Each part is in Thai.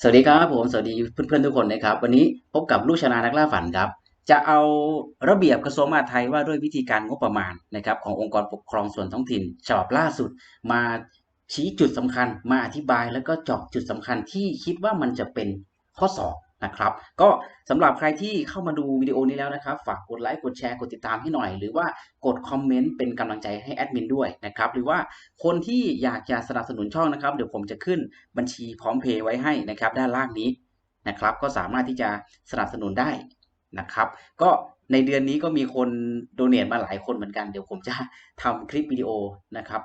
สวัสดีครับผมสวัสดีเพื่อนๆทุกคนนะครับ วันนี้พบกับลูกชนานักล่าฝันครับ จะเอาระเบียบกระทรวงมหาดไทยว่าด้วยวิธีการงบประมาณนะครับขององค์กรปกครองส่วนท้องถิ่นฉบับล่าสุด มาชี้จุดสำคัญมาอธิบายแล้วก็เจาะจุดสำคัญที่คิดว่ามันจะเป็นข้อสอบ นะครับ ก็สำหรับใครที่เข้ามาดูวิดีโอนี้แล้วนะครับ ฝากกดไลค์กดแชร์กดติดตามให้หน่อย หรือว่ากดคอมเมนต์เป็นกำลังใจให้แอดมินด้วยนะครับ หรือว่าคนที่อยากจะสนับสนุนช่องนะครับ เดี๋ยวผมจะขึ้นบัญชีพร้อมเพย์ไว้ให้นะครับ ด้านล่างนี้นะครับ ก็สามารถที่จะสนับสนุนได้นะครับ ก็ในเดือนนี้ก็มีคนโดเน a มาหลายคนเหมือนกัน เดี๋ยวผมจะทำคลิปวิดีโอนะครับ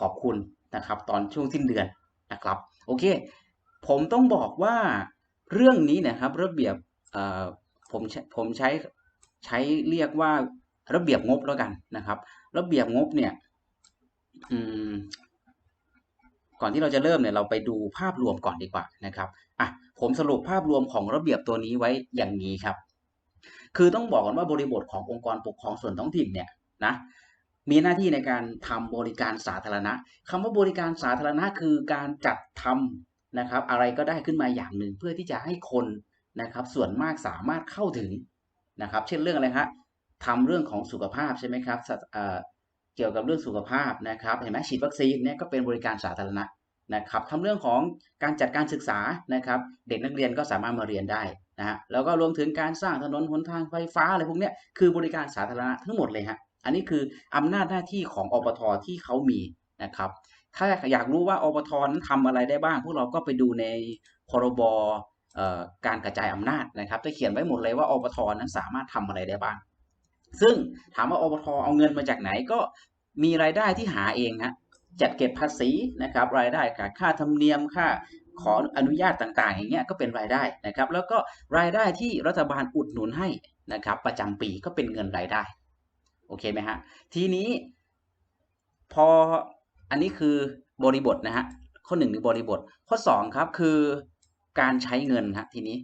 ขอบคุณนะครับ ตอนช่วงสิ้นเดือนนะครับ โอเค ผมต้องบอกว่า เรื่องนี้นะครับระเบียบผมใช้ผมใช้ใช้เรียกว่าระเบียบงบแล้วกันนะครับ ระเบียบงบเนี่ยก่อนที่เราจะเริ่มเนี่ยเราไปดูภาพรวมก่อนดีกว่านะครับอะผมสรุปภาพรวมของระเบียบตัวนี้ไว้อย่างนี้ครับ คือต้องบอกก่อนว่าบริบทขององค์กรปกครองส่วนท้องถิ่นเนี่ยนะมีหน้าที่ในการทำบริการสาธารณะคำว่าบริการสาธารณะคือการจัดทำ นะครับ อะไรก็ได้ขึ้นมาอย่างหนึ่งเพื่อที่จะให้คนนะครับ ส่วนมากสามารถเข้าถึงนะครับ เช่นเรื่องอะไรฮะทำเรื่องของสุขภาพใช่ไหมครับเเกี่ยวกับเรื่องสุขภาพนะครับเห็นไหมฉีดวัคซีนเนี่ยก็เป็นบริการสาธารณะนะครับทำเรื่องของการจัดการศึกษานะครับ เด็กนักเรียนก็สามารถมาเรียนได้นะฮะแล้วก็รวมถึงการสร้างถนนหนทางไฟฟ้าอะไรพวกเนี้ยคือบริการสาธารณะทั้งหมดเลยฮะอันนี้คืออำนาจหน้าที่ของอปทที่เขามีนะครับ ถ้าอยากรู้ว่าอปทนั้นทำอะไรได้บ้าง พวกเราก็ไปดูในพรบการกระจายอำนาจนะครับจะเขียนไว้หมดเลยว่าอปทนั้นสามารถทำอะไรได้บ้าง ซึ่งถามว่าอปทเอาเงินมาจากไหนก็มีรายได้ที่หาเองฮะจัดเก็บภาษีนะครับ รายได้จากค่าธรรมเนียมค่าขออนุญาตต่างๆ อย่างเงี้ยก็เป็นรายได้นะครับ แล้วก็รายได้ที่รัฐบาลอุดหนุนให้นะครับ ประจำปีก็เป็นเงินรายได้ โอเคไหมฮะ ทีนี้พอ อันนี้คือบริบทนะฮะข้อหนึ่งคือบริบท ข้อสองครับคือการใช้เงินครับทีนี้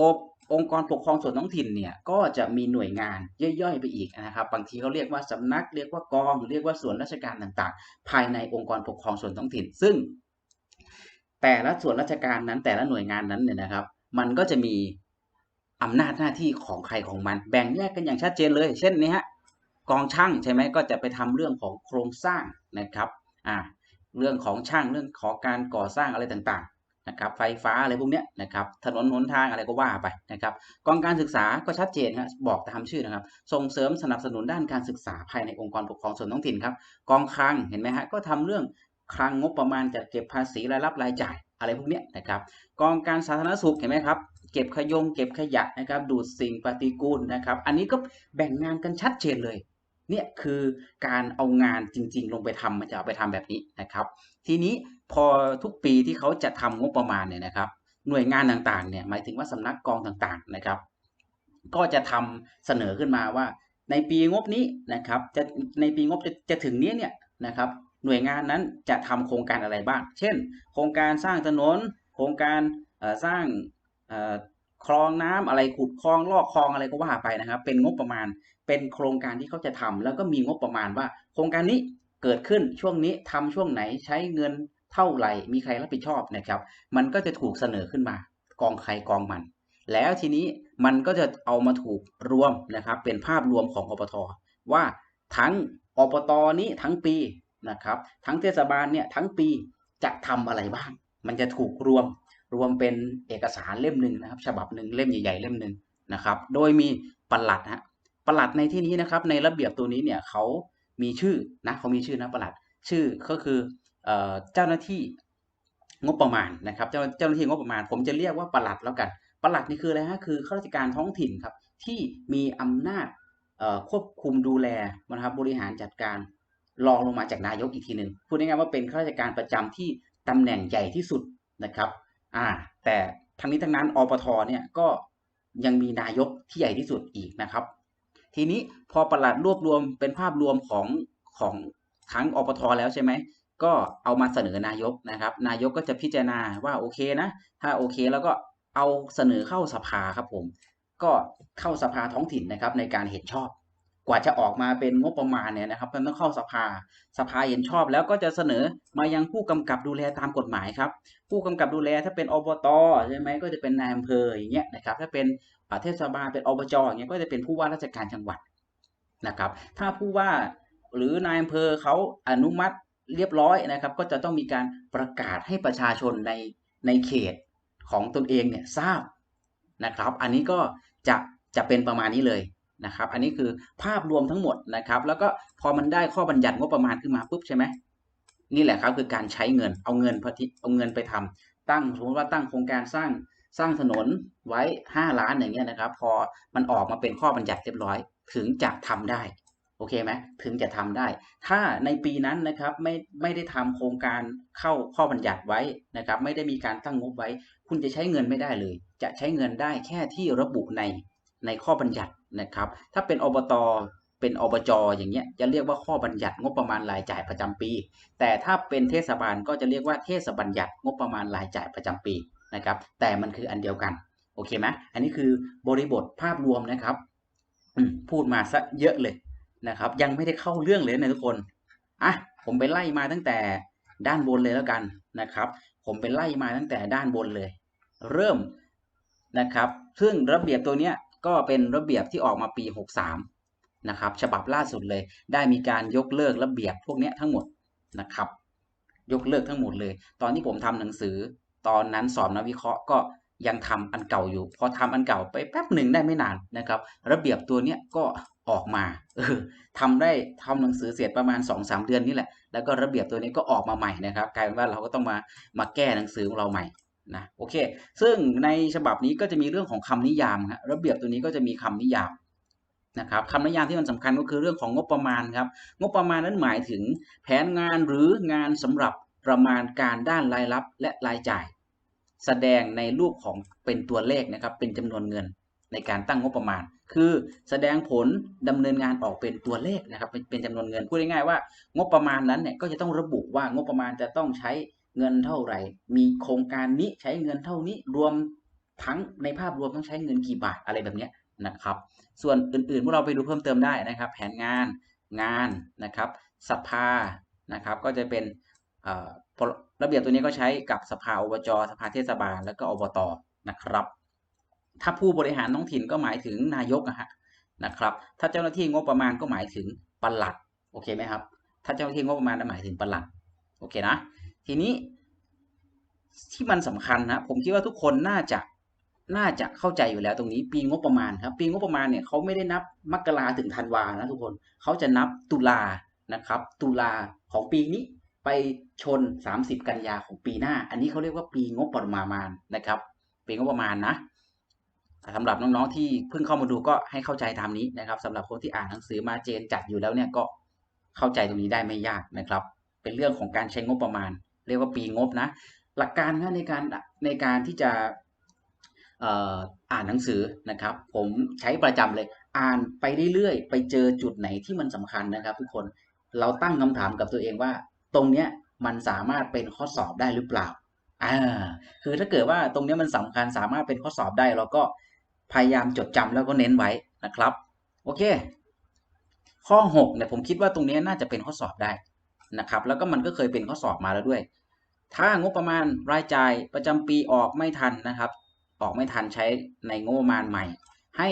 อบองค์กรปกครองส่วนท้องถิ่นเนี่ยก็จะมีหน่วยงานย่อยๆไปอีกนะครับ บางทีเขาเรียกว่าสำนักเรียกว่ากองเรียกว่าส่วนราชการต่างๆ ภายในองค์กรปกครองส่วนท้องถิ่น ซึ่ง แต่ละส่วนราชการนั้นแต่ละหน่วยงานนั้นเนี่ยนะครับ มันก็จะมีอำนาจหน้าที่ของใครของมัน แบ่งแยกกันอย่างชัดเจนเลย เช่นนี้ฮะกองช่างใช่ไหมก็จะไปทำเรื่องของโครงสร้างนะครับ อ่าเรื่องของช่างเรื่องของการก่อสร้างอะไรต่างๆนะครับไฟฟ้าอะไรพวกเนี้ยนะครับถนนหนทางอะไรก็ว่าไปนะครับกองการศึกษาก็ชัดเจนครับบอกตามชื่อนะครับ ส่งเสริมสนับสนุนด้านการศึกษาภายในองค์กรปกครองส่วนท้องถิ่นครับกองคลังเห็นไหมฮะก็ทำเรื่องคลังงบประมาณจัดเก็บภาษีรายรับรายจ่ายอะไรพวกเนี้ยนะครับกองการสาธารณสุขเห็นไหมครับเก็บขยงเก็บขยะนะครับดูดสิ่งปฏิกูลนะครับ อันนี้ก็แบ่งงานกันชัดเจนเลย เนี่ยคือการเอางานจริง ๆ ลงไปทำมันจะเอาไปทำแบบนี้นะครับ ทีนี้พอทุกปีที่เขาจะทำงบประมาณเนี่ยนะครับ หน่วยงานต่างๆเนี่ยหมายถึงว่าสำนักกองต่างๆนะครับ ก็จะทำเสนอขึ้นมาว่า ในปีงบนี้นะครับ จะในปีงบจะจะถึงนี้เนี่ยนะครับ หน่วยงานนั้นจะทำโครงการอะไรบ้าง เช่น โครงการสร้างถนน โครงการสร้าง คลองน้ำอะไรขุดคลองลอกคลองอะไรก็ว่าไปนะครับ เป็นงบประมาณเป็นโครงการที่เขาจะทำแล้วก็มีงบประมาณว่า โครงการนี้เกิดขึ้นช่วงนี้ทำช่วงไหนใช้เงินเท่าไหร่มีใครรับผิดชอบนะครับ มันก็จะถูกเสนอขึ้นมากองใครกองมัน แล้วทีนี้มันก็จะเอามาถูกรวมนะครับ เป็นภาพรวมของอปทว่าทั้งอบตนี้ทั้งปีนะครับ ทั้งเทศบาลเนี่ยทั้งปีจะทำอะไรบ้าง มันจะถูกรวม รวมเป็นเอกสารเล่มหนึ่งนะครับ ฉบับหนึ่งเล่มใหญ่ ๆ เล่มหนึ่งนะครับ โดยมีปลัดฮะปลัดในที่นี้นะครับ ในระเบียบตัวนี้เนี่ยเขามีชื่อนะเขามีชื่อนะปลัดชื่อก็คือเออเจ้าหน้าที่งบประมาณนะครับ เจ้าเจ้าหน้าที่งบประมาณ ผมจะเรียกว่าปลัดแล้วกันปลัดนี่คืออะไรฮะคือข้าราชการท้องถิ่นครับที่มีอำนาจควบคุมดูแลนะครับบริหารจัดการรองลงมาจากนายกอีกทีหนึ่งพูดง่ายๆว่าเป็นข้าราชการประจำที่ตำแหน่งใหญ่ที่สุดนะครับ อ่า แต่ทั้งนี้ทั้งนั้นอปทเนี่ยก็ยังมีนายกที่ใหญ่ที่สุดอีกนะครับ ทีนี้พอประหลัดรวบรวมเป็นภาพรวมของของทั้งอปทแล้วใช่ไหมก็เอามาเสนอนายกนะครับ นายกก็จะพิจารณาว่าโอเคนะ ถ้าโอเคแล้วก็เอาเสนอเข้าสภาครับผม ก็เข้าสภาท้องถิ่นนะครับในการเห็นชอบ กว่าจะออกมาเป็นงบประมาณเนี่ยนะครับมันต้องเข้าสภา สภาเห็นชอบแล้วก็จะเสนอมายังผู้กำกับดูแลตามกฎหมายครับ ผู้กำกับดูแลถ้าเป็นอบตใช่ไหมก็จะเป็นนายอำเภออย่างเงี้ยนะครับ ถ้าเป็นเทศบาลเป็นอบจอย่างเงี้ยก็จะเป็นผู้ว่าราชการจังหวัดนะครับ ถ้าผู้ว่าหรือนายอำเภอเขาอนุมัติเรียบร้อยนะครับ ก็จะต้องมีการประกาศให้ประชาชนในในเขตของตนเองเนี่ยทราบนะครับ อันนี้ก็จะจะเป็นประมาณนี้เลย นะครับ อันนี้คือภาพรวมทั้งหมดนะครับ แล้วก็พอมันได้ข้อบัญญัติงบประมาณขึ้นมาปุ๊บใช่ไหมนี่แหละครับคือการใช้เงินเอาเงินพเอาเงินไปทำตั้งสมมติว่าตั้งโครงการสร้างสร้างถนนไว้ 5 ล้านอย่างเงี้ยนะครับ พอมันออกมาเป็นข้อบัญญัติเรียบร้อย ถึงจะทำได้โอเคไหมถึงจะทำได้ ถ้าในปีนั้นนะครับไม่ไม่ได้ทำโครงการเข้าข้อบัญญัติไว้นะครับ ไม่ได้มีการตั้งงบไว้ คุณจะใช้เงินไม่ได้เลย จะใช้เงินได้แค่ที่ระบุในในข้อบัญญัติ นะครับ ถ้าเป็นอบตเป็นอบจอย่างเงี้ยจะเรียกว่าข้อบัญญัติงบประมาณรายจ่ายประจำปี แต่ถ้าเป็นเทศบาลก็จะเรียกว่าเทศบัญญัติงบประมาณรายจ่ายประจำปีนะครับ แต่มันคืออันเดียวกันโอเคไหมอันนี้คือบริบทภาพรวมนะครับพูดมาซะเยอะเลยนะครับ ยังไม่ได้เข้าเรื่องเลยนะทุกคนอะผมไปไล่มาตั้งแต่ด้านบนเลยแล้วกันนะครับ ผมไปไล่มาตั้งแต่ด้านบนเลย เริ่มนะครับ ซึ่งระเบียบตัวเนี้ย ก็เป็นระเบียบที่ออกมาปี 63 นะครับ ฉบับล่าสุดเลย ได้มีการยกเลิกระเบียบพวกนี้ทั้งหมดนะครับ ยกเลิกทั้งหมดเลย ตอนที่ผมทำหนังสือ ตอนนั้นสอบนักวิเคราะห์ก็ยังทำอันเก่าอยู่ พอทำอันเก่าไปแป๊บหนึ่งได้ไม่นานนะครับ ระเบียบตัวเนี้ยก็ออกมาเออทำได้ทำหนังสือเสร็จประมาณ2-3เดือนนี่แหละ แล้วก็ระเบียบตัวนี้ก็ออกมาใหม่นะครับ กลายเป็นว่าเราก็ต้องมามาแก้หนังสือของเราใหม่ นะโอเค ซึ่งในฉบับนี้ก็จะมีเรื่องของคำนิยามครับระเบียบตัวนี้ก็จะมีคำนิยามนะครับคำนิยามที่มันสำคัญก็คือเรื่องของงบประมาณครับ งบประมาณนั้นหมายถึงแผนงานหรืองานสำหรับประมาณการด้านรายรับและรายจ่าย แสดงในรูปของเป็นตัวเลขนะครับ เป็นจำนวนเงินในการตั้งงบประมาณ คือแสดงผลดำเนินงานออกเป็นตัวเลขนะครับเป็นเป็นจำนวนเงินพูดง่ายๆว่า งบประมาณนั้นเนี่ยก็จะต้องระบุว่างบประมาณจะต้องใช้ เงินเท่าไหร่ มีโครงการนี้ใช้เงินเท่านี้รวมทั้งในภาพรวมต้องใช้เงินกี่บาทอะไรแบบนี้นะครับ ส่วนอื่นๆพวกเราไปดูเพิ่มเติมได้นะครับ แผนงานงานนะครับสภานะครับ ก็จะเป็นระเบียบตัวนี้ก็ใช้กับสภาอบจสภาเทศบาลแล้วก็อบตนะครับ ถ้าผู้บริหารท้องถิ่นก็หมายถึงนายกนะฮะนะครับ ถ้าเจ้าหน้าที่งบประมาณก็หมายถึงปลัดโอเคไหมครับ ถ้าเจ้าหน้าที่งบประมาณหมายถึงปลัดโอเคนะ ทีนี้ที่มันสำคัญนะผมคิดว่าทุกคนน่าจะน่าจะเข้าใจอยู่แล้วตรงนี้ ปีงบประมาณครับ ปีงบประมาณเนี่ยเขาไม่ได้นับมกราถึงธันวานะทุกคนเขาจะนับตุลานะครับ ตุลาของปีนี้ไปชน 30 กันยาของปีหน้า อันนี้เขาเรียกว่าปีงบประมาณนะครับ ปีงบประมาณนะสำหรับน้องๆที่เพิ่งเข้ามาดูก็ให้เข้าใจตามนี้นะครับสำหรับคนที่อ่านหนังสือมาเจนจัดอยู่แล้วเนี่ยก็เข้าใจตรงนี้ได้ไม่ยากนะครับ เป็นเรื่องของการใช้งบประมาณ เรียกว่าปีงบนะ หลักการในการในการที่จะอ่านหนังสือนะครับ ผมใช้ประจำเลยอ่านไปเรื่อยๆ ไปเจอจุดไหนที่มันสำคัญนะครับ ทุกคนเราตั้งคำถามกับตัวเองว่า ตรงเนี้ยมันสามารถเป็นข้อสอบได้หรือเปล่าอ่าคือถ้าเกิดว่าตรงนี้มันสำคัญสามารถเป็นข้อสอบได้ เราก็พยายามจดจำแล้วก็เน้นไว้นะครับ โอเค ข้อ6เนี่ยผมคิดว่าตรงนี้น่าจะเป็นข้อสอบได้ นะครับแล้วก็มันก็เคยเป็นข้อสอบมาแล้วด้วย ถ้างบประมาณรายจ่ายประจำปีออกไม่ทันนะครับ ออกไม่ทันใช้ในงบประมาณใหม่ ให้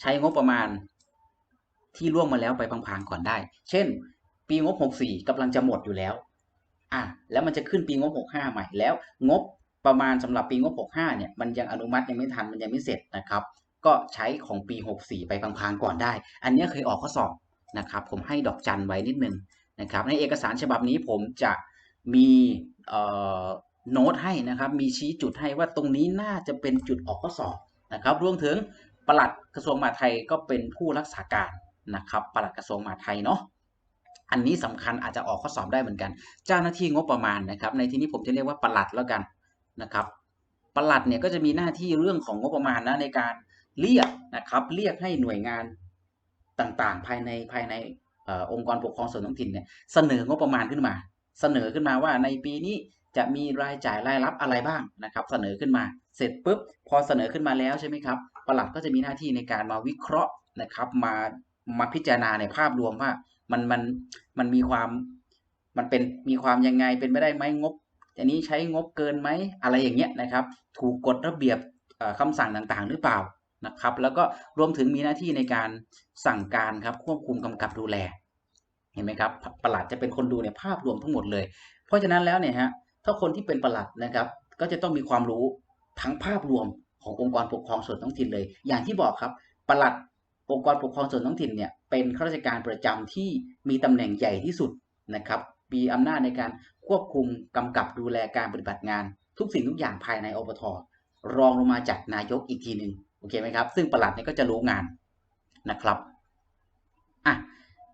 ใช้งบประมาณที่ล่วงมาแล้วไปพังๆก่อนได้ เช่น ปีงบ 64กำลังจะหมดอยู่แล้วอะแล้วมันจะขึ้นปีงบ 65 ใหม่แล้ว งบประมาณสำหรับปีงบ 65 เนี่ยมันยังอนุมัติยังไม่ทันมันยังไม่เสร็จนะครับ ก็ใช้ของปี 64 ไปพังๆก่อนได้ อันนี้เคยออกข้อสอบนะครับ ผมให้ดอกจันไว้นิดนึง นะครับในเอกสารฉบับนี้ผมจะมีโน้ตให้นะครับ มีชี้จุดให้ว่าตรงนี้น่าจะเป็นจุดออกข้อสอบนะครับรวมถึงปลัดกระทรวงมหาดไทยก็เป็นผู้รักษาการนะครับปลัดกระทรวงมหาดไทยเนาะอันนี้สำคัญอาจจะออกข้อสอบได้เหมือนกัน เจ้าหน้าที่งบประมาณนะครับ ในที่นี้ผมจะเรียกว่าปลัดแล้วกันนะครับปลัดเนี่ยก็จะมีหน้าที่เรื่องของงบประมาณนะในการเรียกนะครับ เรียกให้หน่วยงานต่างๆ ภายในภายใน องค์กรปกครองส่วนท้องถิ่นเนี่ยเสนองบประมาณขึ้นมา เสนอขึ้นมาว่าในปีนี้จะมีรายจ่ายรายรับอะไรบ้างนะครับ เสนอขึ้นมาเสร็จปุ๊บพอเสนอขึ้นมาแล้วใช่ไหมครับปลัดก็จะมีหน้าที่ในการมาวิเคราะห์นะครับ มามาพิจารณาในภาพรวมว่ามันมันมันมีความมันเป็นมีความยังไงเป็นไปได้ไหมงบอันนี้ใช้งบเกินไหมอะไรอย่างเงี้ยนะครับ ถูกกฎระเบียบคำสั่งต่างๆ หรือเปล่า นะครับ แล้วก็รวมถึงมีหน้าที่ในการสั่งการครับควบคุมกำกับดูแล เห็นไหมครับประหลัดจะเป็นคนดูในภาพรวมทั้งหมดเลย เพราะฉะนั้นแล้วเนี่ยฮะถ้าคนที่เป็นประหลัดนะครับ ก็จะต้องมีความรู้ทั้งภาพรวมขององค์กรปกครองส่วนท้องถิ่นเลย อย่างที่บอกครับประหลัดองค์กรปกครองส่วนท้องถิ่นเนี่ยเป็นข้าราชการประจำที่มีตำแหน่งใหญ่ที่สุดนะครับมีอำนาจในการควบคุมกำกับดูแลการปฏิบัติงาน ทุกสิ่งทุกอย่างภายในอบทรองลงมาจากนายกอีกทีหนึ่ง โอเคไหมครับ ซึ่งประหลัดเนี่ยก็จะรู้งานนะครับอะ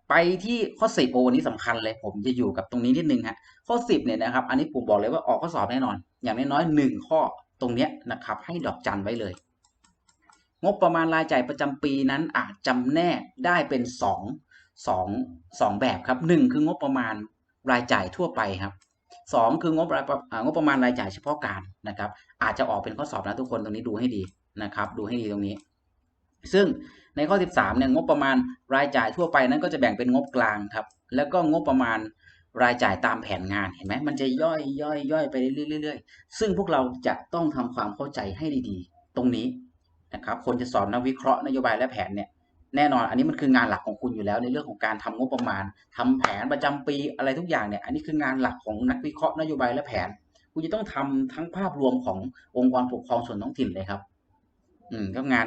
ไปที่ข้อสิบโอวันนี้สำคัญเลย ผมจะอยู่กับตรงนี้นิดนึงฮะข้อสิบเนี่ยนะครับ อันนี้ผมบอกเลยว่าออกข้อสอบแน่นอน อย่างน้อยๆหนึ่งข้อตรงเนี้ยนะครับ ให้ดอกจันไว้เลย งบประมาณรายจ่ายประจำปีนั้นอาจจำแนกได้เป็นสองสองสองแบบครับหนึ่งคืองบประมาณรายจ่ายทั่วไปครับสองคืองบงบประมาณรายจ่ายเฉพาะการนะครับ อาจจะออกเป็นข้อสอบนะทุกคนตรงนี้ดูให้ดี นะครับ ดูให้ดีตรงนี้ ซึ่งในข้อ 13เนี่ยงบประมาณรายจ่ายทั่วไปนั้นก็จะแบ่งเป็นงบกลางครับ แล้วก็งบประมาณรายจ่ายตามแผนงานเห็นไหมมันจะย่อยย่อยย่อยไปเรื่อยๆ ซึ่งพวกเราจะต้องทำความเข้าใจให้ดีๆ ตรงนี้นะครับ คนจะสอนนักวิเคราะห์นโยบายและแผนเนี่ยแน่นอนอันนี้มันคืองานหลักของคุณอยู่แล้วในเรื่องของการทำงบประมาณทำแผนประจำปีอะไรทุกอย่างเนี่ยอันนี้คืองานหลักของนักวิเคราะห์นโยบายและแผน คุณจะต้องทำทั้งภาพรวมขององค์กรปกครองส่วนท้องถิ่นเลยครับ อืมก็งาน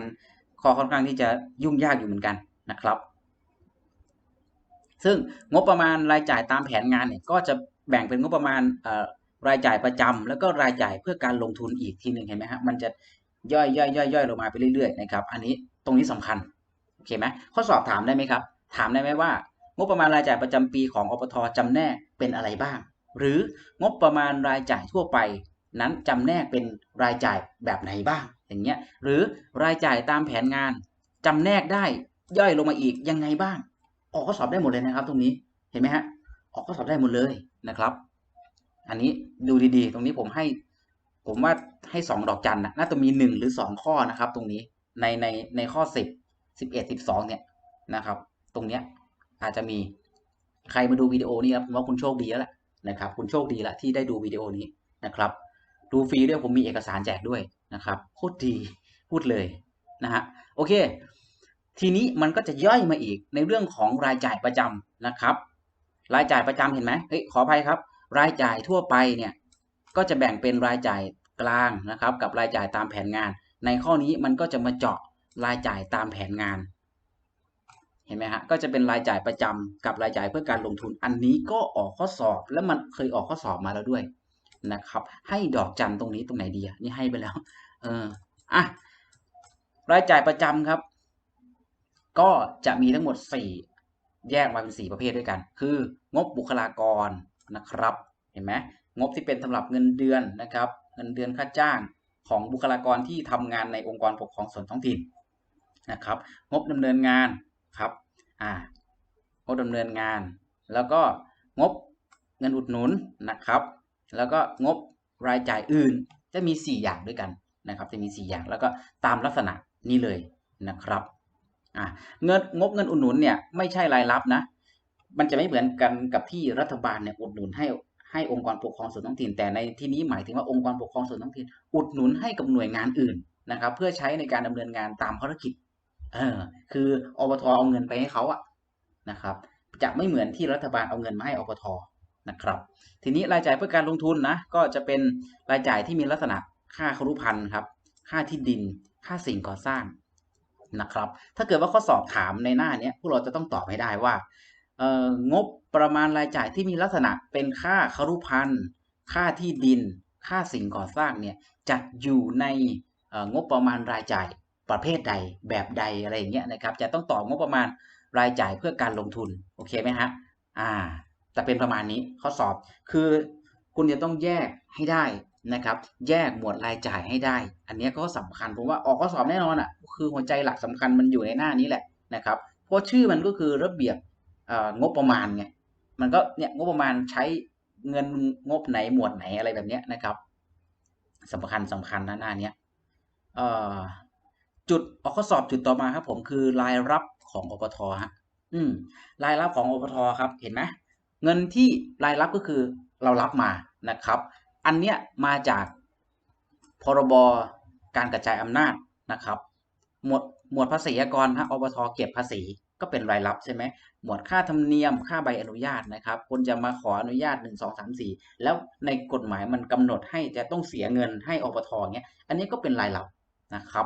ข้อค่อนข้างที่จะยุ่งยากอยู่เหมือนกันนะครับ ซึ่งงบประมาณรายจ่ายตามแผนงานเนี่ยก็จะแบ่งเป็นงบประมาณรายจ่ายประจำแล้วก็รายจ่ายเพื่อการลงทุนอีกทีหนึ่งเห็นไหมฮะมันจะย่อยย่อยย่อยย่อยลงมาไปเรื่อยๆนะครับอันนี้ตรงนี้สำคัญโอเคไหมข้อสอบถามได้ไหมครับ ถามได้ไหมว่างบประมาณรายจ่ายประจำปีของอปทจำแนกเป็นอะไรบ้าง หรืองบประมาณรายจ่ายทั่วไป นั้นจำแนกเป็นรายจ่ายแบบไหนบ้าง อย่างเงี้ยหรือรายจ่ายตามแผนงานจำแนกได้ย่อยลงมาอีกยังไงบ้าง ออกข้อสอบได้หมดเลยนะครับ ตรงนี้เห็นไหมฮะออกข้อสอบได้หมดเลยนะครับ อันนี้ดูดีๆ ตรงนี้ผมให้ ผมว่าให้สองดอกจันนะน่าจะมีหนึ่งหรือสองข้อนะครับ ตรงนี้ในในในข้อสิบสิบเอ็ดสิบสองเนี่ยนะครับ ตรงเนี้ยอาจจะมีใครมาดูวิดีโอนี้ครับผมว่าคุณโชคดีแล้วแหละนะครับ คุณโชคดีล้วที่ได้ดูวิดีโอนี้นะครับ ดูฟรีด้วยผมมีเอกสารแจกด้วยนะครับโคตรดีพูดเลยนะฮะโอเค ทีนี้มันก็จะย่อยมาอีกในเรื่องของรายจ่ายประจำนะครับ รายจ่ายประจำเห็นไหมเฮ้ยขออภัยครับ รายจ่ายทั่วไปเนี่ยก็จะแบ่งเป็นรายจ่ายกลางนะครับ กับรายจ่ายตามแผนงาน ในข้อนี้มันก็จะมาเจาะรายจ่ายตามแผนงาน เห็นไหมฮะก็จะเป็นรายจ่ายประจำกับรายจ่ายเพื่อการลงทุนอันนี้ก็ออกข้อสอบ แล้วมันเคยออกข้อสอบมาแล้วด้วย นะครับ ให้ดอกจันตรงนี้ตรงไหนดีนี่ให้ไปแล้ว เอออะรายจ่ายประจำครับ ก็จะมีทั้งหมด 4 แยกมาเป็น 4 ประเภทด้วยกัน คือ งบบุคลากรนะครับ เห็นไหมงบที่เป็นสำหรับเงินเดือนนะครับ เงินเดือนค่าจ้างของบุคลากรที่ทำงานในองค์กรปกครองส่วนท้องถิ่นนะครับ งบดำเนินงานครับอ่างบดำเนินงาน แล้วก็งบเงินอุดหนุนนะครับ แล้วก็งบรายจ่ายอื่นจะมี 4 อย่างด้วยกันนะครับ จะมี 4 อย่างแล้วก็ตามลักษณะนี้เลยนะครับเงินงบเงินอุดหนุนเนี่ยไม่ใช่รายรับนะ มันจะไม่เหมือนกันกับที่รัฐบาลเนี่ยอุดหนุนให้ให้องค์กรปกครองส่วนท้องถิ่นแต่ในที่นี้หมายถึงว่าองค์กรปกครองส่วนท้องถิ่นอุดหนุนให้กับหน่วยงานอื่นนะครับ เพื่อใช้ในการดำเนินงานตามภารกิจ เออ คืออบทเอาเงินไปให้เขาอะนะครับ จะไม่เหมือนที่รัฐบาลเอาเงินมาให้อบท นะครับ ทีนี้รายจ่ายเพื่อการลงทุนนะก็จะเป็นรายจ่ายที่มีลักษณะค่าครุพันธ์ครับ ค่าที่ดิน ค่าสิ่งก่อสร้างนะครับ ถ้าเกิดว่าข้อสอบถามในหน้านี้พวกเราจะต้องตอบให้ได้ว่า งบประมาณรายจ่ายที่มีลักษณะเป็นค่าครุพันธ์ค่าที่ดิน ค่าสิ่งก่อสร้างเนี่ยจะอยู่ในงบประมาณรายจ่ายประเภทใดแบบใดอะไรอย่างเงี้ยนะครับ จะต้องตอบงบประมาณรายจ่ายเพื่อการลงทุน โอเคไหมฮะ อ่า จะเป็นประมาณนี้ข้อสอบคือคุณจะต้องแยกให้ได้นะครับ แยกหมวดรายจ่ายให้ได้ อันนี้ก็สำคัญผมว่าออกข้อสอบแน่นอนอะคือหัวใจหลักสำคัญมันอยู่ในหน้านี้แหละนะครับเพราะชื่อมันก็คือระเบียบงบประมาณไงมันก็เนี่ยงบประมาณใช้เงินงบไหนหมวดไหนอะไรแบบนี้นะครับสำคัญสำคัญนะหน้าเนี้ยจุดออกข้อสอบจุดต่อมาครับผมคือรายรับของอบทฮะอืมรายรับของอบทครับเห็นไหม เงินที่รายรับก็คือเรารับมานะครับ อันเนี้ยมาจากพรบการกระจายอำนาจนะครับ หมวดหมวดภาษีอากรฮะอบทเก็บภาษีก็เป็นรายรับใช่ไหมหมวดค่าธรรมเนียมค่าใบอนุญาตนะครับคนจะมาขออนุญาต 1 2 3 4 แล้วในกฎหมายมันกำหนดให้จะต้องเสียเงินให้อบทเงี้ยอันนี้ก็เป็นรายรับนะครับ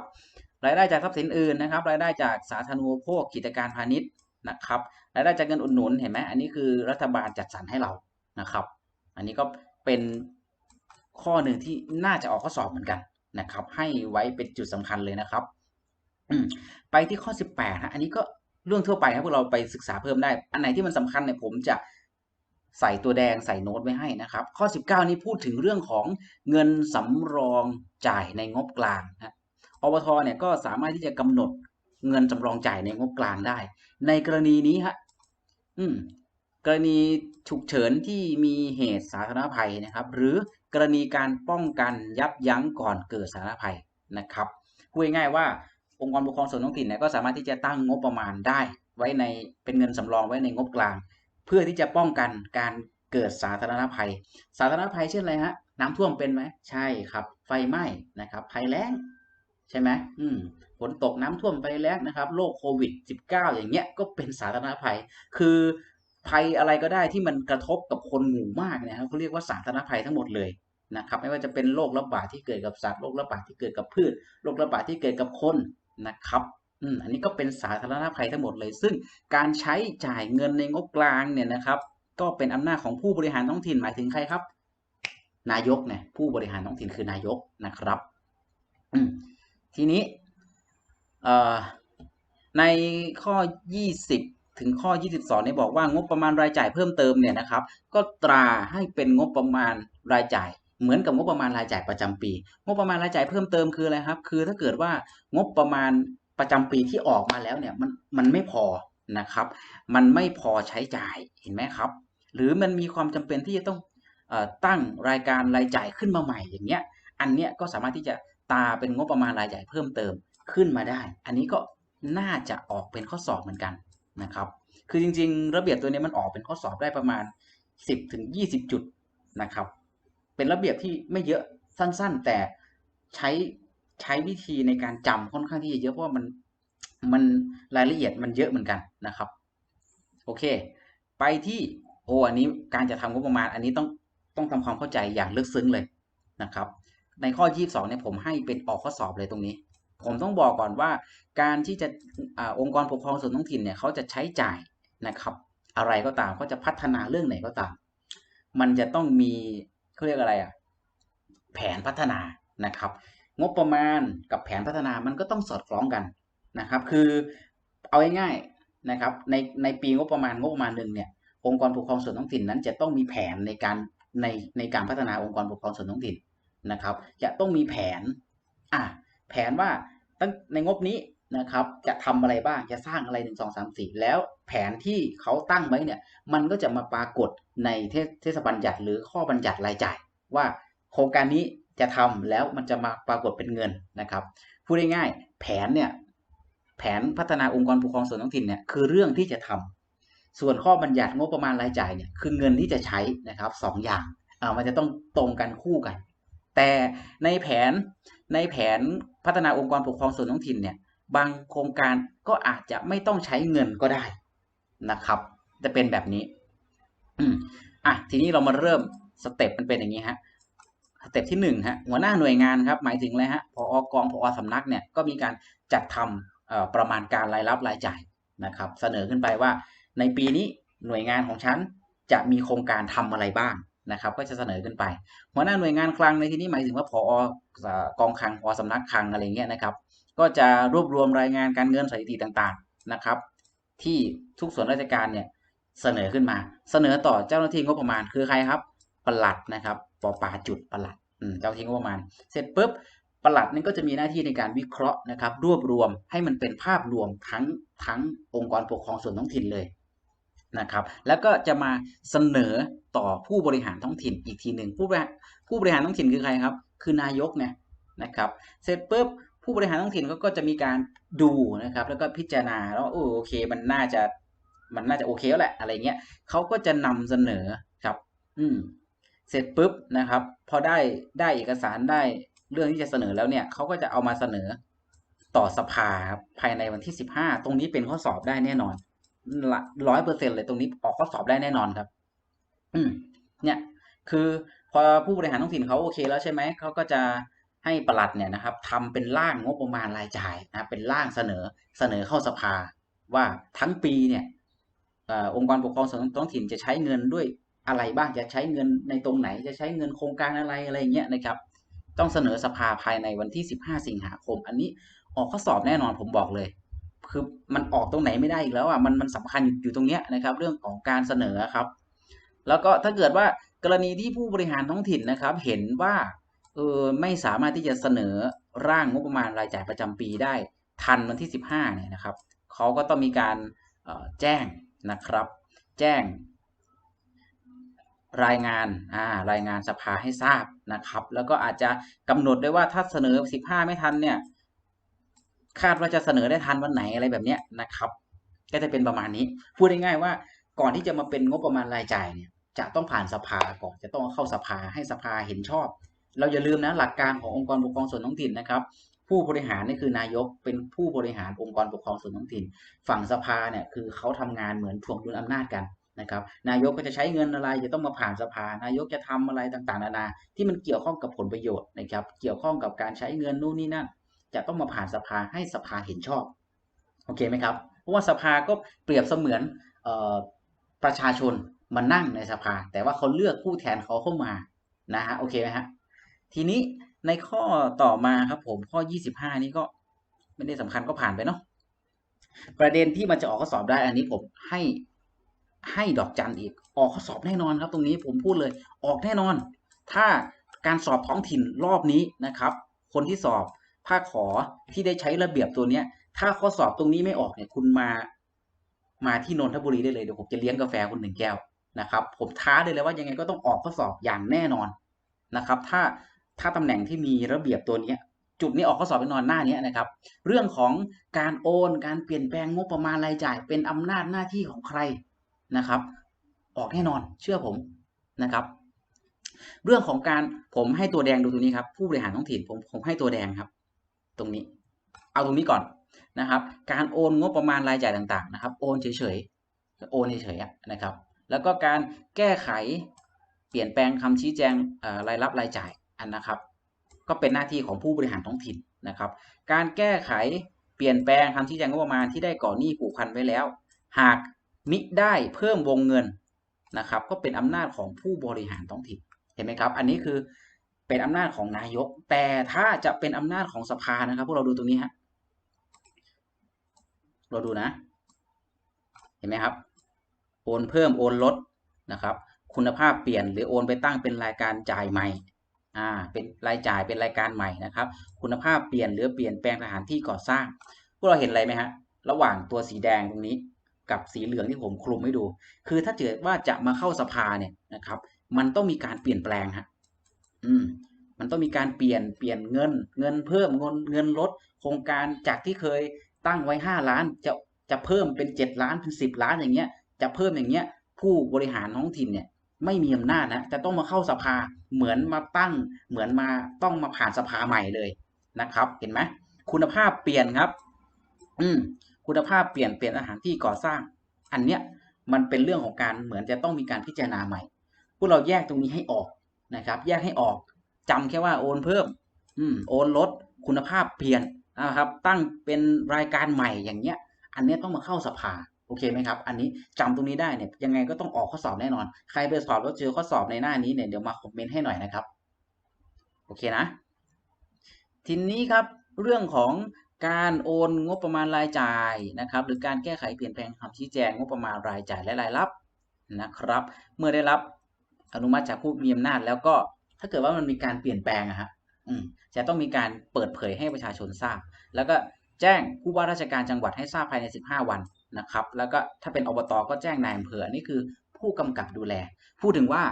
รายได้จากทรัพย์สินอื่นนะครับ รายได้จากสาธารณูปโภคกิจการพาณิชย์ นะครับรายได้จากเงินอุดหนุนเห็นไหมอันนี้คือรัฐบาลจัดสรรให้เรานะครับ อันนี้ก็เป็นข้อหนึ่งที่น่าจะออกข้อสอบเหมือนกันนะครับ ให้ไว้เป็นจุดสำคัญเลยนะครับไปที่ข้อ 18ฮะอันนี้ก็เรื่องทั่วไปครับพวกเราไปศึกษาเพิ่มได้ อันไหนที่มันสำคัญเนี่ยผมจะใส่ตัวแดงใส่โน้ตไว้ให้นะครับ ข้อ 19 นี้พูดถึงเรื่องของเงินสำรองจ่ายในงบกลางนะอบทเนี่ยก็สามารถที่จะกำหนด เงินสำรองจ่ายในงบกลางได้ ในกรณีนี้ฮะอืมกรณีฉุกเฉินที่มีเหตุสาธารณภัยนะครับ หรือกรณีการป้องกันยับยั้งก่อนเกิดสาธารณภัยนะครับพูดง่ายๆว่าองค์กรปกครองส่วนท้องถิ่นเนี่ยก็สามารถที่จะตั้งงบประมาณได้ ไว้ในเป็นเงินสำรองไว้ในงบกลาง เพื่อที่จะป้องกันการเกิดสาธารณภัย สาธารณภัยเช่นอะไรฮะน้ำท่วมเป็นไหมใช่ครับ ไฟไหม้นะครับภัยแล้งใช่ไหมอืมฝนตกน้ำท่วมไปแล้วนะครับโรคโควิด -19 อย่างเงี้ยก็เป็นสาธารณภัย คือภัยอะไรก็ได้ที่มันกระทบกับคนหมู่มากเนี่ยเขาเรียกว่าสาธารณภัยทั้งหมดเลยนะครับ ไม่ว่าจะเป็นโรคระบาดที่เกิดกับสัตว์โรคระบาดที่เกิดกับพืชโรคระบาดที่เกิดกับคนนะครับอันนี้ก็เป็นสาธารณภัยทั้งหมดเลย ซึ่งการใช้จ่ายเงินในงบกลางเนี่ยนะครับ ก็เป็นอำนาจของผู้บริหารท้องถิ่นหมายถึงใครครับ นายกเนี่ยผู้บริหารท้องถิ่นคือนายกนะครับทีนี้ ในข้อ 20 ถึงข้อ 22เนี่ยบอกว่างบประมาณรายจ่ายเพิ่มเติมเนี่ยนะครับ ก็ตราให้เป็นงบประมาณรายจ่าย เหมือนกับงบประมาณรายจ่ายประจำปี งบประมาณรายจ่ายเพิ่มเติมคืออะไรครับ คือถ้าเกิดว่างบประมาณประจำปีที่ออกมาแล้วเนี่ยมันมันไม่พอนะครับ มันไม่พอใช้จ่ายเห็นไหมครับ หรือมันมีความจำเป็นที่จะต้องตั้งรายการรายจ่ายขึ้นมาใหม่อย่างเงี้ย อันเนี้ยก็สามารถที่จะตาเป็นงบประมาณรายจ่ายเพิ่มเติม ขึ้นมาได้ อันนี้ก็น่าจะออกเป็นข้อสอบเหมือนกันนะครับ คือจริง ๆ ระเบียบตัวนี้มันออกเป็นข้อสอบได้ประมาณ 10ถึง20 จุดนะครับ เป็นระเบียบที่ไม่เยอะสั้น ๆ แต่ใช้ใช้วิธีในการจำค่อนข้างที่จะเยอะเพราะมันมันรายละเอียดมันเยอะเหมือนกันนะครับ โอเค ไปที่โออันนี้การจะทำงบประมาณ อันนี้ต้องต้องทำความเข้าใจอย่างลึกซึ้งเลยนะครับ ในข้อ 22เนี่ยผมให้เป็นออกข้อสอบเลยตรงนี้ ผมต้องบอกก่อนว่า การที่จะอองค์กรปกครองส่วนท้องถิ่นเนี่ยเขาจะใช้จ่ายนะครับ อะไรก็ตามเขาจะพัฒนาเรื่องไหนก็ตาม มันจะต้องมีเขาเรียกอะไรอะแผนพัฒนานะครับ งบประมาณกับแผนพัฒนามันก็ต้องสอดคล้องกันนะครับ คือเอาง่ายๆนะครับ ในในปีงบประมาณงบประมาณหนึ่งเนี่ยองค์กรปกครองส่วนท้องถิ่นนั้น จะต้องมีแผนในการในในการพัฒนาองค์กรปกครองส่วนท้องถิ่นนะครับ จะต้องมีแผนอะ แผนว่าตั้งในงบนี้นะครับจะทำอะไรบ้างจะสร้างอะไรหนึ่งสองสามสี่แล้วแผนที่เขาตั้งไว้เนี่ยมันก็จะมาปรากฏในเทศบัญญัติหรือข้อบัญญัติรายจ่าย ว่าโครงการนี้จะทำแล้วมันจะมาปรากฏเป็นเงินนะครับพูดง่ายๆแผนเนี่ยแผนพัฒนาองค์กรปกครองส่วนท้องถิ่นเนี่ยคือเรื่องที่จะทำส่วนข้อบัญญัติงบประมาณรายจ่ายเนี่ยคือเงินที่จะใช้นะครับสองอย่างามันจะต้องตรงกันคู่กัน แต่ในแผนในแผนพัฒนาองค์กรปกครองส่วนท้องถิ่นเนี่ยบางโครงการก็อาจจะไม่ต้องใช้เงินก็ได้นะครับ จะเป็นแบบนี้อะทีนี้เรามาเริ่มสเต็ปมันเป็นอย่างนี้ฮะสเต็ปที่หนึ่งฮะหัวหน้าหน่วยงานครับหมายถึงอะไรฮะพออกองพอสำนักเนี่ยก็มีการจัดทำประมาณการรายรับรายจ่ายนะครับ เสนอขึ้นไปว่าในปีนี้หน่วยงานของฉันจะมีโครงการทำอะไรบ้าง นะครับก็จะเสนอขึ้นไป หัวหน้าหน่วยงานคลังในที่นี้หมายถึงว่าพอกองคลังพอสำนักคลังอะไรเงี้ยนะครับ ก็จะรวบรวมรายงานการเงินสถิติต่างๆนะครับ ที่ทุกส่วนราชการเนี่ยเสนอขึ้นมา เสนอต่อเจ้าหน้าที่งบประมาณคือใครครับปลัดนะครับปอปาจุดปลัดเจ้าหน้าที่งบประมาณ เสร็จปุ๊บปลัดนี่ก็จะมีหน้าที่ในการวิเคราะห์นะครับ รวบรวมให้มันเป็นภาพรวมทั้งทั้งองค์กรปกครองส่วนท้องถิ่นเลย นะครับ แล้วก็จะมาเสนอต่อผู้บริหารท้องถิ่นอีกทีหนึ่งผู้บริหารผู้บริหารท้องถิ่นคือใครครับ คือนายกเนี่ยนะครับ เสร็จปุ๊บผู้บริหารท้องถิ่นเขาก็จะมีการดูนะครับ แล้วก็พิจารณาแล้วโอโอเค มันน่าจะมันน่าจะโอเคแล้วแหละอะไรเงี้ยเขาก็จะนำเสนอครับ อืมเสร็จปุ๊บนะครับ พอได้ได้เอกสารได้เรื่องที่จะเสนอแล้วเนี่ยเขาก็จะเอามาเสนอต่อสภาภายในวันที่สิบห้าตรงนี้เป็นข้อสอบได้แน่นอน ร้อยเปอร์เซ็นเลยตรงนี้ออกข้อสอบได้แน่นอนครับ อืเนี่ย คือพอผู้บริหารท้องถิ่นเขาโอเคแล้วใช่ไหมเขาก็จะให้ประหลัดเนี่ยนะครับทำเป็นร่างงบประมาณรายจ่ายนะเป็นร่างเสนอเสนอเข้าสภา ว่าทั้งปีเนี่ยองค์กรปกครองส่วนท้องถิ่นจะใช้เงินด้วยอะไรบ้างจะใช้เงินในตรงไหนจะใช้เงินโครงการอะไรอะไรเงี้ยนะครับ ต้องเสนอสภาภายในวันที่ 15 สิงหาคม อันนี้ออกข้อสอบแน่นอนผมบอกเลย คือมันออกตรงไหนไม่ได้อีกแล้วอะมันมันสำคัญอยู่ตรงเนี้ยนะครับ เรื่องของการเสนอครับ แล้วก็ถ้าเกิดว่ากรณีที่ผู้บริหารท้องถิ่นนะครับ เห็นว่าเออไม่สามารถที่จะเสนอร่างงบประมาณรายจ่ายประจำปีได้ ทันวันที่ 15เนี่ยนะครับเขาก็ต้องมีการแจ้งนะครับ แจ้ง รายงานอ่ารายงานสภาให้ทราบนะครับ แล้วก็อาจจะกำหนดได้วยว่าถ้าเสนอ 15 ไม่ทันเนี่ย คาดว่าจะเสนอได้ทันวันไหนอะไรแบบนี้นะครับ ก็จะเป็นประมาณนี้ พูดง่ายๆว่าก่อนที่จะมาเป็นงบประมาณรายจ่ายเนี่ยจะต้องผ่านสภาก่อนจะต้องเข้าสภาให้สภาเห็นชอบ เราอย่าลืมนะหลักการขององค์กรปกครองส่วนท้องถิ่นนะครับ ผู้บริหารนี่คือนายกเป็นผู้บริหารองค์กรปกครองส่วนท้องถิ่น ฝั่งสภาเนี่ยคือเขาทำงานเหมือนถ่วงดุลอำนาจกันนะครับนายกก็จะใช้เงินอะไรจะต้องมาผ่านสภา นายกจะทำอะไรต่างๆนานาที่มันเกี่ยวข้องกับผลประโยชน์นะครับเกี่ยวข้องกับการใช้เงินนู่นนี่นั่น จะต้องมาผ่านสภาให้สภาเห็นชอบโอเคไหมครับเพราะว่าสภาก็เปรียบเสมือนประชาชนมานั่งในสภา แต่ว่าเขาเลือกผู้แทนเขาเข้ามานะฮะโอเคไหมฮะทีนี้ในข้อต่อมาครับผมข้อ 25 นี้ก็ไม่ได้สำคัญก็ผ่านไปเนาะประเด็นที่มันจะออกข้อสอบได้อันนี้ผมให้ให้ดอกจันอีกออกข้อสอบแน่นอนครับ ตรงนี้ผมพูดเลยออกแน่นอน ถ้าการสอบท้องถิ่นรอบนี้นะครับ คนที่สอบ ภาคขอที่ได้ใช้ระเบียบตัวเนี้ย ถ้าข้อสอบตรงนี้ไม่ออกเนี่ย คุณมา มาที่นนทบุรีได้เลยเดี๋ยวผมจะเลี้ยงกาแฟคุณหนึ่งแก้วนะครับ ผมท้าได้เลยว่ายังไงก็ต้องออกข้อสอบอย่างแน่นอนนะครับ ถ้าถ้าตำแหน่งที่มีระเบียบตัวนี้จุดนี้ออกข้อสอบแน่นอนหน้านี้นะครับ เรื่องของการโอนการเปลี่ยนแปลงงบประมาณรายจ่าย เป็นอำนาจหน้าที่ของใครนะครับ ออกแน่นอนเชื่อผมนะครับ เรื่องของการผมให้ตัวแดงดูตรงนี้ครับ ผู้บริหารท้องถิ่นผมผมให้ตัวแดงครับ ตรงนี้ เอาตรงนี้ก่อนนะครับ การโอนงบประมาณรายจ่ายต่างๆนะครับ โอนเฉยๆ โอนเฉยๆนะครับ แล้วก็การแก้ไขเปลี่ยนแปลงคำชี้แจงรายรับรายจ่ายอันนะครับ ก็เป็นหน้าที่ของผู้บริหารท้องถิ่นนะครับ การแก้ไขเปลี่ยนแปลงคำชี้แจงงบประมาณที่ได้ก่อหนี้ผูกพันไว้แล้ว หากมิได้เพิ่มวงเงินนะครับ ก็เป็นอำนาจของผู้บริหารท้องถิ่นเห็นไหมครับ อันนี้คือ เป็นอำนาจของนายก แต่ถ้าจะเป็นอำนาจของสภานะครับพวกเราดูตรงนี้ฮะเราดูนะ เห็นไหมครับ โอนเพิ่มโอนลดนะครับ คุณภาพเปลี่ยนหรือโอนไปตั้งเป็นรายการจ่ายใหม่อ่าเป็นรายจ่ายเป็นรายการใหม่นะครับ คุณภาพเปลี่ยนหรือเปลี่ยนแปลงสถานที่ก่อสร้าง พวกเราเห็นอะไรไหมฮะระหว่างตัวสีแดงตรงนี้กับสีเหลืองที่ผมคลุมให้ดู คือถ้าเกิดว่าจะมาเข้าสภาเนี่ยนะครับ มันต้องมีการเปลี่ยนแปลงฮะ อืมมันต้องมีการเปลี่ยนเปลี่ยนเงิน เงินเพิ่มเงินเงินลด โครงการจากที่เคยตั้งไว้ห้าล้านจะจะเพิ่มเป็นเจ็ดล้านเป็นสิบล้านอย่างเงี้ย จะเพิ่มอย่างเงี้ย ผู้บริหารท้องถิ่นเนี่ยไม่มีอำนาจนะจะต้องมาเข้าสภาเหมือนมาตั้ง เหมือนมาต้องมาผ่านสภาใหม่เลยนะครับ เห็นไหมคุณภาพเปลี่ยนครับ อืม คุณภาพเปลี่ยนเปลี่ยนอาหารที่ก่อสร้าง อันเนี้ยมันเป็นเรื่องของการเหมือนจะต้องมีการพิจารณาใหม่ พวกเราแยกตรงนี้ให้ออก นะครับ แยกให้ออกจำแค่ว่าโอนเพิ่ม อืม โอนลดคุณภาพเปลี่ยนนะครับ ตั้งเป็นรายการใหม่อย่างเงี้ย อันนี้ต้องมาเข้าสภาโอเคไหมครับ อันนี้จำตรงนี้ได้เนี่ยยังไงก็ต้องออกข้อสอบแน่นอน ใครไปสอบแล้วเจอข้อสอบในหน้านี้เนี่ยเดี๋ยวมาคอมเมนต์ให้หน่อยนะครับ โอเคนะ ทีนี้ครับเรื่องของการโอนงบประมาณรายจ่ายนะครับ หรือการแก้ไขเปลี่ยนแปลงคำชี้แจงงบประมาณรายจ่ายและรายรับนะครับ เมื่อได้รับ อนุมัติจากผู้มีอำนาจแล้วก็ถ้าเกิดว่ามันมีการเปลี่ยนแปลงอะฮะจะต้องมีการเปิดเผยให้ประชาชนทราบ แล้วก็แจ้งผู้ว่าราชการจังหวัดให้ทราบภายใน 15 วันนะครับ แล้วก็ถ้าเป็นอบตก็แจ้งนายอำเภอนี่คือผู้กำกับดูแล พูดถึงว่า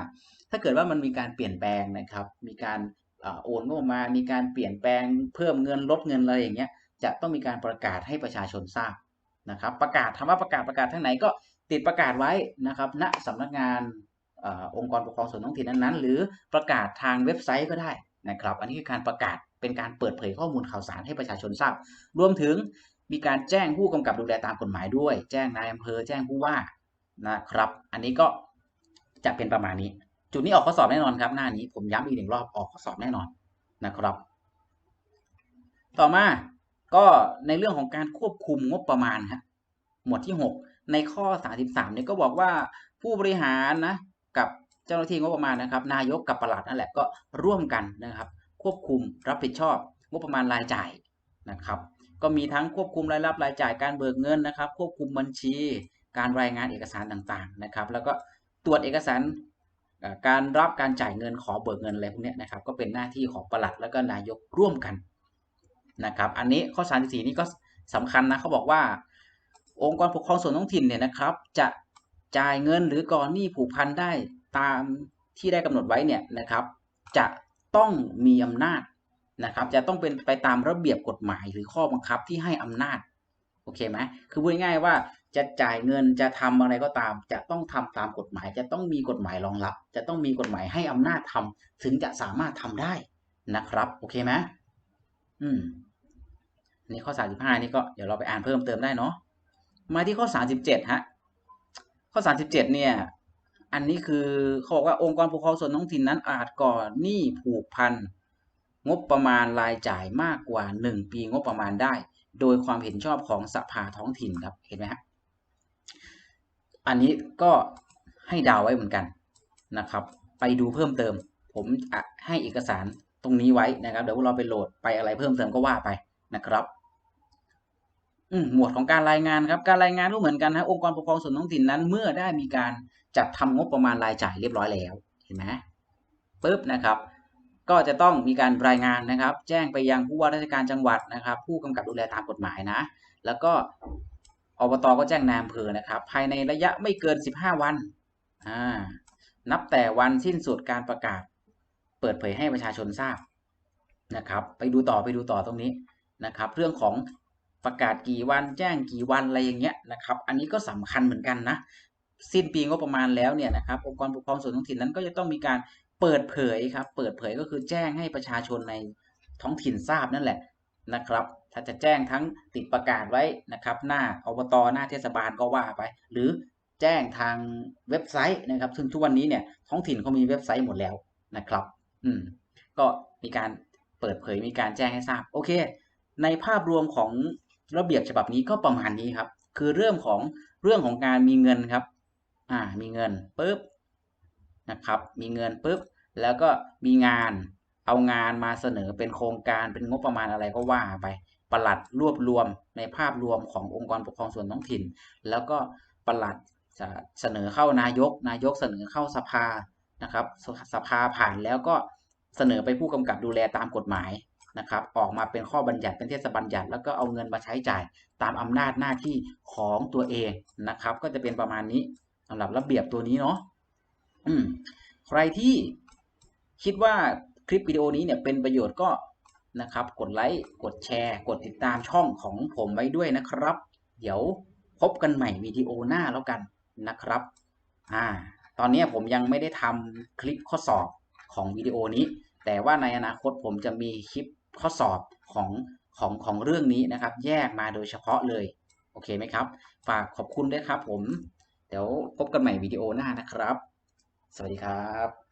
ถ้าเกิดว่ามันมีการเปลี่ยนแปลงนะครับ มีการอโอนงบมา มีการเปลี่ยนแปลงเพิ่มเงินลดเงินอะไรอย่างเงี้ย จะต้องมีการประกาศให้ประชาชนทราบนะครับ ประกาศทำว่าประกาศประกาศทางไหนก็ติดประกาศไว้นะครับณสำนักงาน อองค์กรปกครองส่วนท้องถิ่นนั้นๆ หรือประกาศทางเว็บไซต์ก็ได้นะครับ อันนี้คือการประกาศเป็นการเปิดเผยข้อมูลข่าวสารให้ประชาชนทราบ รวมถึงมีการแจ้งผู้กำกับดูแลตามกฎหมายด้วย แจ้งนายอำเภอแจ้งผู้ว่านะครับ อันนี้ก็จะเป็นประมาณนี้ จุดนี้ออกข้อสอบแน่นอนครับ หน้านี้ผมย้ำอีกหนึ่งรอบออกข้อสอบแน่นอนนะครับ ต่อมาก็ในเรื่องของการควบคุมงบประมาณฮะหมวดที่ 6 ในข้อ 33เนี่ยก็บอกว่าผู้บริหารนะ กับเจ้าหน้าที่งบประมาณนะครับ นายกกับประหลัดนั่นแหละก็ร่วมกันนะครับ ควบคุมรับผิดชอบงบประมาณรายจ่ายนะครับ ก็มีทั้งควบคุมรายรับรายจ่ายการเบิกเงินนะครับ ควบคุมบัญชี การรายงานเอกสารต่างๆนะครับ แล้วก็ตรวจเอกสารการรับการจ่ายเงินขอเบิกเงินอะไรพวกนี้นะครับ ก็เป็นหน้าที่ของประหลัดแล้วก็นายกร่วมกันนะครับ อันนี้ข้อ 34 นี่ก็สำคัญนะเขาบอกว่า องค์กรปกครองส่วนท้องถิ่นเนี่ยนะครับ จะ จ่ายเงินหรือก่อนหนี้ผูกพันได้ตามที่ได้กำหนดไว้เนี่ยนะครับ จะต้องมีอำนาจนะครับ จะต้องเป็นไปตามระเบียบกฎหมายหรือข้อบังคับที่ให้อำนาจโอเคไหมคือพูดง่ายๆว่าจะจ่ายเงินจะทำอะไรก็ตาม จะต้องทำตามกฎหมาย จะต้องมีกฎหมายรองรับ จะต้องมีกฎหมายให้อำนาจทำถึงจะสามารถทำได้นะครับ โอเคไหมอืมนี่ข้อ 35 นี่ก็เดี๋ยวเราไปอ่านเพิ่มเติมได้เนาะมาที่ข้อ 37 ฮะ ข้อ 37 เนี่ย อันนี้คือเขาบอกว่าองค์กรปกครองส่วนท้องถิ่นนั้นอาจก่อหนี้ผูกพันงบประมาณรายจ่ายมากกว่า 1 ปีงบประมาณได้ โดยความเห็นชอบของสภาท้องถิ่นครับเห็นไหมฮะอันนี้ก็ให้ดาวไว้เหมือนกันนะครับ ไปดูเพิ่มเติม ผมให้เอกสารตรงนี้ไว้นะครับ เดี๋ยวเราไปโหลดไปอะไรเพิ่มเติมก็ว่าไปนะครับ หมวดของการรายงานครับการรายงานก็เหมือนกันนะองค์กรปกครองส่วนท้องถิ่นนั้น เมื่อได้มีการจัดทำงบประมาณรายจ่ายเรียบร้อยแล้วเห็นไหมปึ๊บนะครับ ก็จะต้องมีการรายงานนะครับ แจ้งไปยังผู้ว่าราชการจังหวัดนะครับ ผู้กำกับดูแลตามกฎหมายนะ แล้วก็อบตก็แจ้งนายอำเภอนะครับ ภายในระยะไม่เกิน 15 วันอ่านับแต่วันสิ้นสุดการประกาศ เปิดเผยให้ประชาชนทราบนะครับ ไปดูต่อไปดูต่อตรงนี้นะครับ เรื่องของ ประกาศกี่วันแจ้งกี่วันอะไรอย่างเงี้ยนะครับ อันนี้ก็สำคัญเหมือนกันนะ สิ้นปีงบประมาณแล้วเนี่ยนะครับองค์กรปกครองส่วนท้องถิ่นนั้นก็จะต้องมีการเปิดเผยครับ เปิดเผยก็คือแจ้งให้ประชาชนในท้องถิ่นทราบนั่นแหละนะครับ ถ้าจะแจ้งทั้งติดประกาศไว้นะครับ หน้าอบตหน้าเทศบาลก็ว่าไป หรือแจ้งทางเว็บไซต์นะครับ ซึ่งทุกวันนี้เนี่ยท้องถิ่นเขามีเว็บไซต์หมดแล้วนะครับ อืม ก็มีการเปิดเผยมีการแจ้งให้ทราบ โอเค ในภาพรวมของ ระเบียบฉบับนี้ก็ประมาณนี้ครับ คือเรื่องของเรื่องของการมีเงินครับ อ่า มีเงินปุ๊บนะครับ มีเงินปุ๊บ แล้วก็มีงาน เอางานมาเสนอเป็นโครงการเป็นงบประมาณอะไรก็ว่าไปประหลัดรวบรวมในภาพรวมขององค์กรปกครองส่วนท้องถิ่น แล้วก็ประหลัดจะเสนอเข้านายก นายกเสนอเข้าสภานะครับ สภาผ่านแล้วก็เสนอไปผู้กำกับดูแลตามกฎหมาย นะครับออกมาเป็นข้อบัญญัติเป็นเทศบัญญัติ แล้วก็เอาเงินมาใช้จ่ายตามอำนาจหน้าที่ของตัวเองนะครับ ก็จะเป็นประมาณนี้สำหรับระเบียบตัวนี้เนาะอืมใครที่คิดว่าคลิปวิดีโอนี้เนี่ยเป็นประโยชน์ก็นะครับกดไลค์กดแชร์ กดติดตามช่องของผมไว้ด้วยนะครับ เดี๋ยวพบกันใหม่วิดีโอหน้าแล้วกันนะครับอ่าตอนนี้ผมยังไม่ได้ทำคลิปข้อสอบของวิดีโอนี้ แต่ว่าในอนาคตผมจะมีคลิป ข้อสอบของของของเรื่องนี้นะครับ แยกมาโดยเฉพาะเลย โอเคไหมครับ ฝากขอบคุณด้วยครับผม เดี๋ยวพบกันใหม่วิดีโอหน้านะครับ สวัสดีครับ